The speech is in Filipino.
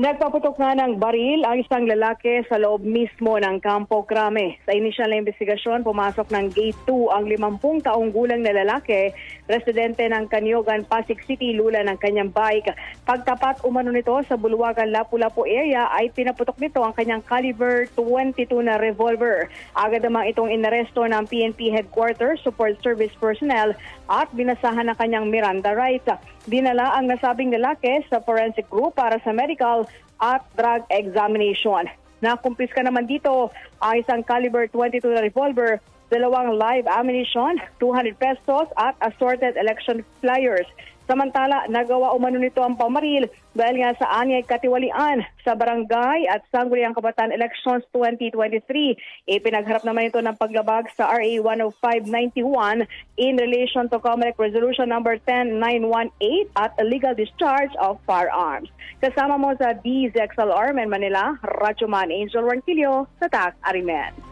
Nagpaputok nga ng baril ang isang lalaki sa loob mismo ng Campo Crame. Sa inisyal na investigasyon, pumasok ng Gate 2 ang 50 taong gulang na lalaki, residente ng Kanyogan, Pasig City, lula ng kanyang bike. Pagtapat umano nito sa Buluwagan, Lapu-Lapu area ay pinaputok nito ang kanyang caliber 22 na revolver. Agad namang itong inaresto ng PNP Headquarters, Support Service Personnel at binasahan ng kanyang Miranda rights. Dinala ang nasabing lalaki sa forensic group para sa medical at drug examination. Nakumpiska naman dito ang isang caliber 22 na revolver, dalawang live ammunition, 200 pesos at assorted election flyers. Samantala, nagawa umano nito ang pamaril dahil nga sa anyay katiwalian sa barangay at Sangguniang Kabataan Elections 2023. Ipinagharap naman ito ng paglabag sa RA 10591 in relation to Comelec Resolution number 10918 at illegal discharge of firearms. Kasama mo sa DZXLR, Men Manila, Rachuman Angel Ranquillo, sa TAC Arimen.